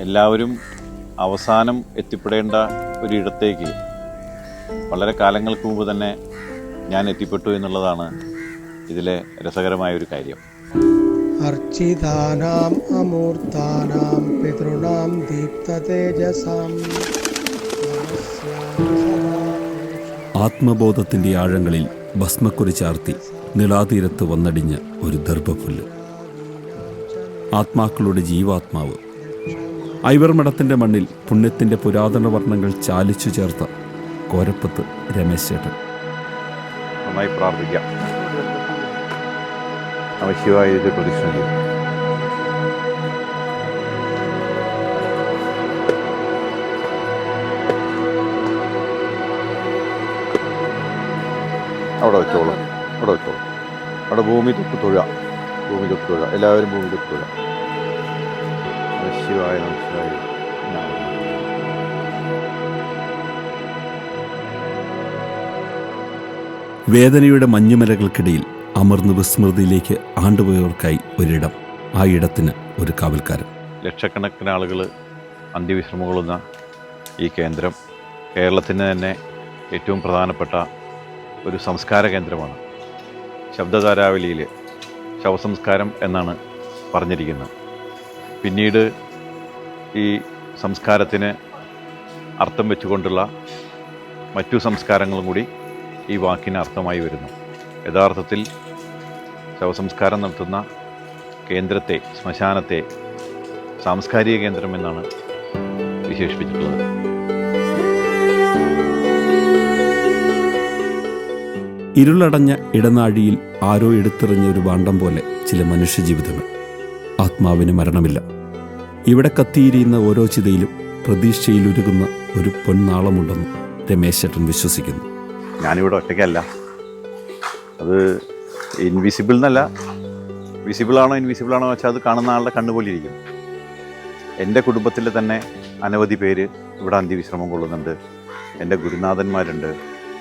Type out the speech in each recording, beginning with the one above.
എല്ലാവരും അവസാനം എത്തിപ്പെടേണ്ട ഒരിടത്തേക്ക് വളരെ കാലങ്ങൾക്ക് മുമ്പ് തന്നെ ഞാൻ എത്തിപ്പെട്ടു എന്നുള്ളതാണ് ഇതിലെ രസകരമായ ഒരു കാര്യം. അർച്ചിതാനാം അമൂർത്താനാം പിതൃണാം ദീപ്തതേജസാം. ആത്മബോധത്തിന്റെ ആഴങ്ങളിൽ ഭസ്മക്കുറി ചാർത്തി നിളാതീരത്ത് വന്നടിഞ്ഞ ഒരു ദർഭപുല്ല് ആത്മാക്കളുടെ ജീവാത്മാവ് ഐവർമഠത്തിന്റെ മണ്ണിൽ പുണ്യത്തിന്റെ പുരാതന വർണങ്ങൾ ചാലിച്ചു ചേർത്ത കോരപ്പത്ത് രമേശ് ചേട്ടൻ. നന്നായി പ്രാർത്ഥിക്കാം. അവിടെ വെച്ചോളൂ. അവിടെ വെച്ചോളൂ. അവിടെ ഭൂമി തൊട്ട് തൊഴുക. ഭൂമി തൊട്ട് തൊഴുക. എല്ലാവരും ഭൂമി തൊട്ട് തൊഴുക. വേദനയുടെ മഞ്ഞുമലകൾക്കിടയിൽ അമർന്ന് വിസ്മൃതിയിലേക്ക് ആണ്ടുപോയവർക്കായി ഒരിടം ആ ഇടത്തിന് ഒരു കാവൽക്കാരൻ. ലക്ഷക്കണക്കിന് ആളുകൾ അന്ത്യവിശ്രമം കൊള്ളുന്ന ഈ കേന്ദ്രം കേരളത്തിന് തന്നെ ഏറ്റവും പ്രധാനപ്പെട്ട ഒരു സംസ്കാര കേന്ദ്രമാണ്. ശബ്ദധാരാവലിയിൽ ശവസംസ്കാരം എന്നാണ് പറഞ്ഞിരിക്കുന്നത്. പിന്നീട് ഈ സംസ്കാരത്തിന് അർത്ഥം വെച്ചുകൊണ്ടുള്ള മറ്റു സംസ്കാരങ്ങളും കൂടി ഈ വാക്കിന് അർത്ഥമായി വരുന്നു. യഥാർത്ഥത്തിൽ ശവസംസ്കാരം നടത്തുന്ന കേന്ദ്രത്തെ ശ്മശാനത്തെ സാംസ്കാരിക കേന്ദ്രം എന്നാണ് വിശേഷിപ്പിച്ചിട്ടുള്ളത്. ഇരുളടഞ്ഞ ഇടനാഴിയിൽ ആരോ എടുത്തെറിഞ്ഞ ഒരു ഭാണ്ഡം പോലെ ചില മനുഷ്യജീവിതങ്ങൾ. ആത്മാവിന് മരണമില്ല. ഇവിടെ കത്തിയിരിയുന്ന ഓരോ ചിതയിലും പ്രതീക്ഷയിലുരുകുന്ന ഒരു പൊന്നാളമുണ്ടെന്ന് രമേശ് ചേട്ടൻ വിശ്വസിക്കുന്നു. ഞാനിവിടെ ഒറ്റയ്ക്കല്ല. അത് ഇൻവിസിബിൾ എന്നല്ല വിസിബിൾ ആണോ ഇൻവിസിബിൾ ആണോ വെച്ചാൽ അത് കാണുന്ന ആളുടെ കണ്ണുപോലിരിക്കും എന്റെ കുടുംബത്തിൽ തന്നെ അനവധി പേര് ഇവിടെ അന്ത്യവിശ്രമം കൊള്ളുന്നുണ്ട്. എന്റെ ഗുരുനാഥന്മാരുണ്ട്.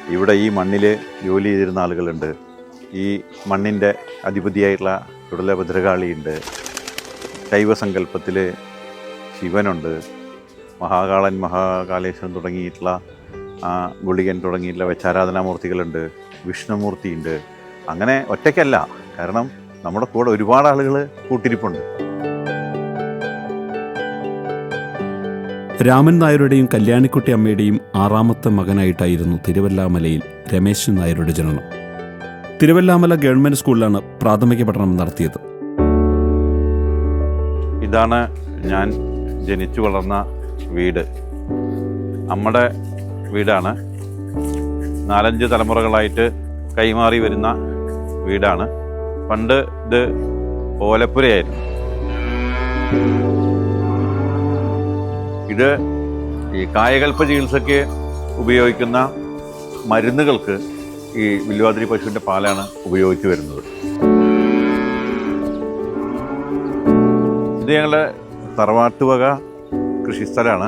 ഇവിടെ ഈ മണ്ണിൽ ജോലി ചെയ്തിരുന്ന ആളുകളുണ്ട്. ഈ മണ്ണിന്റെ അധിപതിയായിട്ടുള്ള ചുടല ഭദ്രകാളിയുണ്ട് ശൈവസങ്കല്പത്തിൽ ശിവനുണ്ട്. മഹാകാളൻ മഹാകാലേശ്വരൻ തുടങ്ങിയിട്ടുള്ള ഗുളികൻ തുടങ്ങിയിട്ടുള്ള വെച്ചാരാധനാമൂർത്തികളുണ്ട് വിഷ്ണുമൂർത്തിയുണ്ട്. അങ്ങനെ ഒറ്റയ്ക്കല്ല. കാരണം നമ്മുടെ കൂടെ ഒരുപാട് ആളുകൾ കൂട്ടിരിപ്പുണ്ട്. രാമൻ നായരുടെയും കല്യാണിക്കുട്ടി അമ്മയുടെയും ആറാമത്തെ മകനായിട്ടായിരുന്നു തിരുവല്ലാമലയിൽ രമേശൻ നായരുടെ ജനനം. തിരുവല്ലാമല ഗവൺമെന്റ് സ്കൂളിലാണ് പ്രാഥമിക പഠനം നടത്തിയത്. ഇതാണ് ഞാൻ ജനിച്ചു വളർന്ന വീട്. നമ്മുടെ വീടാണ്. നാലഞ്ച് തലമുറകളായിട്ട് കൈമാറി വരുന്ന വീടാണ്. പണ്ട് ഇത് ഓലപ്പുരയായിരുന്നു. ഇത് ഈ കായകൽപ്പ ചികിത്സയ്ക്ക് ഉപയോഗിക്കുന്ന മരുന്നുകൾക്ക് ഈ വില്ലുവാതിരി പശുവിന്റെ പാലാണ് ഉപയോഗിച്ച് വരുന്നത്. ഇത് ഞങ്ങളുടെ തറവാട്ടുവക കൃഷിസ്ഥലമാണ്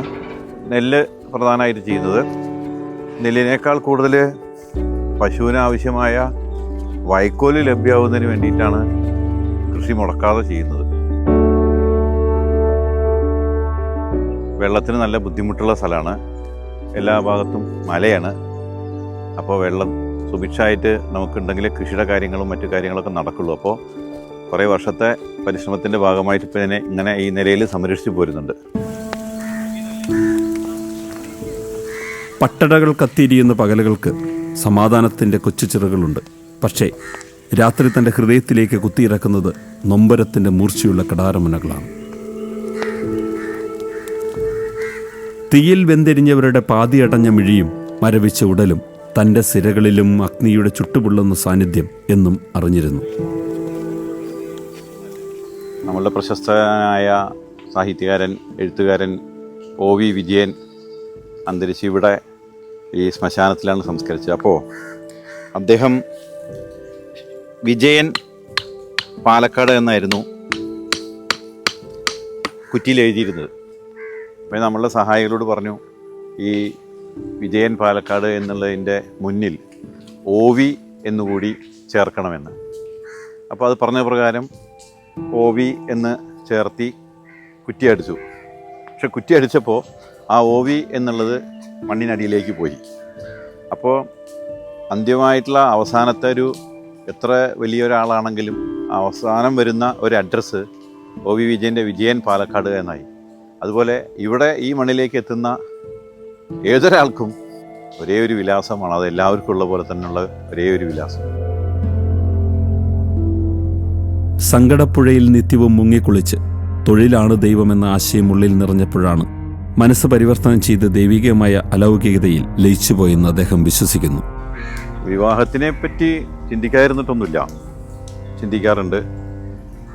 നെല്ല് പ്രധാനമായിട്ട് ചെയ്യുന്നത്. നെല്ലിനേക്കാൾ കൂടുതൽ പശുവിന് ആവശ്യമായ വൈക്കോൽ ലഭ്യമാവുന്നതിന് വേണ്ടിയിട്ടാണ് കൃഷി മുടക്കാതെ ചെയ്യുന്നത്. വെള്ളത്തിന് നല്ല ബുദ്ധിമുട്ടുള്ള സ്ഥലമാണ്. എല്ലാ ഭാഗത്തും മലയാണ്. അപ്പോൾ വെള്ളം സുഭിക്ഷമായിട്ട് നമുക്കുണ്ടെങ്കിൽ കൃഷിയുടെ കാര്യങ്ങളും മറ്റു കാര്യങ്ങളൊക്കെ നടക്കുള്ളൂ. അപ്പോൾ കുറേ വർഷത്തെ പരിശ്രമത്തിന്റെ ഭാഗമായിട്ട് ഇപ്പോൾ ഇതിനെ ഇങ്ങനെ ഈ നിലയിൽ സംരക്ഷിച്ചു പോരുന്നുണ്ട്. പട്ടടകൾ കത്തിയിരിയുന്ന പകലുകൾക്ക് സമാധാനത്തിന്റെ കൊച്ചുചിറകളുണ്ട് പക്ഷേ രാത്രി തന്റെ ഹൃദയത്തിലേക്ക് കുത്തിയിറക്കുന്നത് നൊമ്പരത്തിന്റെ മൂർച്ചയുള്ള കടാരമുനകളാണ്. തീയിൽ വെന്തെരിഞ്ഞവരുടെ പാതിയടഞ്ഞ മിഴിയും മരവിച്ച ഉടലും തന്റെ സിരകളിലും അഗ്നിയുടെ ചുട്ടുപൊള്ളുന്ന സാന്നിധ്യം എന്നും അറിഞ്ഞിരുന്നു. നമ്മളുടെ പ്രശസ്തനായ സാഹിത്യകാരൻ എഴുത്തുകാരൻ ഒ വി വിജയൻ അന്തരിച്ച് ഇവിടെ ഈ ശ്മശാനത്തിലാണ് സംസ്കരിച്ചത്. അപ്പോൾ അദ്ദേഹം വിജയൻ പാലക്കാട് എന്നായിരുന്നു കുറ്റിയിൽ എഴുതിയിരുന്നത്. അപ്പോൾ നമ്മളുടെ സഹായികളോട് പറഞ്ഞു ഈ വിജയൻ പാലക്കാട് എന്നുള്ളതിന്റെ മുന്നിൽ ഒ വി എന്നുകൂടി ചേർക്കണമെന്ന്. അപ്പോൾ അത് പറഞ്ഞ പ്രകാരം ഒ വി എന്ന് ചേർത്തി കുറ്റിയടിച്ചു. പക്ഷെ കുറ്റിയടിച്ചപ്പോൾ ആ ഒ വി എന്നുള്ളത് മണ്ണിനടിയിലേക്ക് പോയി. അപ്പോൾ അന്ത്യമായിട്ടുള്ള അവസാനത്തെ ഒരു എത്ര വലിയൊരാളാണെങ്കിലും അവസാനം വരുന്ന ഒരു അഡ്രസ്സ് ഒ വി വിജയന്റെ വിജയൻ പാലക്കാട് എന്നായി. അതുപോലെ ഇവിടെ ഈ മണ്ണിലേക്ക് എത്തുന്ന ഏതൊരാൾക്കും ഒരേ ഒരു വിലാസമാണ്. അത് എല്ലാവർക്കും ഉള്ള പോലെ തന്നെയുള്ള ഒരേ ഒരു വിലാസം. സങ്കടപ്പുഴയിൽ നിത്യവും മുങ്ങിക്കുളിച്ച് തൊഴിലാണ് ദൈവമെന്ന ആശയം ഉള്ളിൽ നിറഞ്ഞപ്പോഴാണ് മനസ്സ് പരിവർത്തനം ചെയ്ത് ദൈവികമായ അലൗകികതയിൽ ലയിച്ചുപോയെന്ന് അദ്ദേഹം വിശ്വസിക്കുന്നു. വിവാഹത്തിനെ പറ്റി ചിന്തിക്കാതിരുന്നിട്ടൊന്നുമില്ല. ചിന്തിക്കാറുണ്ട്.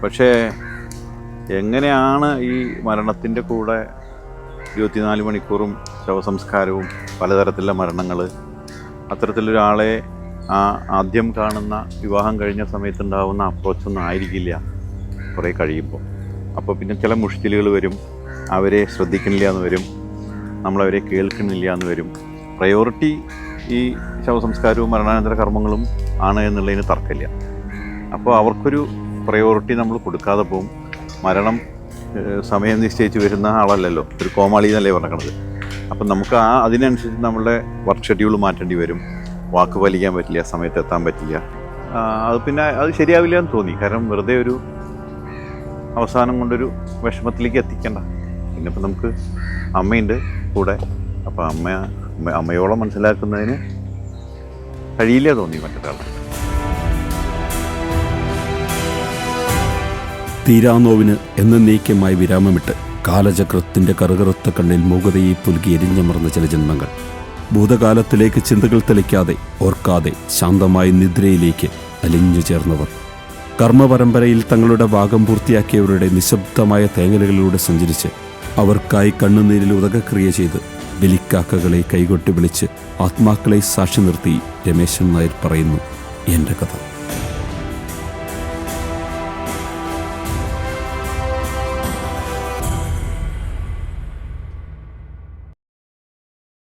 പക്ഷേ എങ്ങനെയാണ് ഈ മരണത്തിന്റെ കൂടെ ഇരുപത്തിനാല് മണിക്കൂറും ശവസംസ്കാരവും പലതരത്തിലുള്ള മരണങ്ങൾ അത്തരത്തിലൊരാളെ ആ ആദ്യം കാണുന്ന വിവാഹം കഴിഞ്ഞ സമയത്തുണ്ടാവുന്ന അപ്രോച്ചൊന്നും ആയിരിക്കില്ല കുറേ കഴിയുമ്പോൾ. അപ്പോൾ പിന്നെ ചില മുഷ്കിലുകൾ വരും. അവരെ ശ്രദ്ധിക്കുന്നില്ല എന്ന് വരും. നമ്മളവരെ കേൾക്കുന്നില്ല എന്ന് വരും. പ്രയോറിറ്റി ഈ ശവസംസ്കാരവും മരണാനന്തര കർമ്മങ്ങളും ആണ് എന്നുള്ളതിന് തർക്കമില്ല. അപ്പോൾ അവർക്കൊരു പ്രയോറിറ്റി നമ്മൾ കൊടുക്കാതെ പോകും മരണം സമയം നിശ്ചയിച്ച് വരുന്ന ആളല്ലല്ലോ. ഒരു കോമാളി എന്നല്ലേ പറഞ്ഞത് അപ്പം നമുക്ക് ആ അതിനനുസരിച്ച് നമ്മളുടെ വർക്ക് ഷെഡ്യൂൾ മാറ്റേണ്ടി വരും. വാക്ക് പാലിക്കാൻ പറ്റില്ല സമയത്ത് എത്താൻ പറ്റില്ല അത് പിന്നെ അത് ശരിയാവില്ല എന്ന് തോന്നി. കാരണം വെറുതെ ഒരു അവസാനം കൊണ്ടൊരു വിഷമത്തിലേക്ക് എത്തിക്കണ്ട. പിന്നെ ഇപ്പം നമുക്ക് അമ്മയുണ്ട് കൂടെ. അപ്പം അമ്മ അമ്മ- അമ്മയോളം മനസ്സിലാക്കുന്നതിന് കഴിയില്ല തോന്നി മറ്റൊരാളെ. തീരാനോവിന് എന്നേക്കമായി വിരാമമിട്ട് കാലചക്രത്തിന്റെ കറുകറുത്ത കണ്ണിൽ മൂകതയെ പുലുകി എരിഞ്ഞമർന്ന ചില ജന്മങ്ങൾ. ഭൂതകാലത്തിലേക്ക് ചിന്തകൾ തെളിക്കാതെ ഓർക്കാതെ ശാന്തമായി നിദ്രയിലേക്ക് അലിഞ്ഞു ചേർന്നവർ. കർമ്മപരമ്പരയിൽ തങ്ങളുടെ ഭാഗം പൂർത്തിയാക്കിയവരുടെ നിശബ്ദമായ തേങ്ങലുകളിലൂടെ സഞ്ചരിച്ച് അവർക്കായി കണ്ണുനീരിൽ ഉദകക്രിയ ചെയ്ത് ബലിക്കാക്കകളെ കൈകൊട്ടി വിളിച്ച് ആത്മാക്കളെ സാക്ഷി നിർത്തി രമേശൻ നായർ പറയുന്നു എന്റെ കഥ.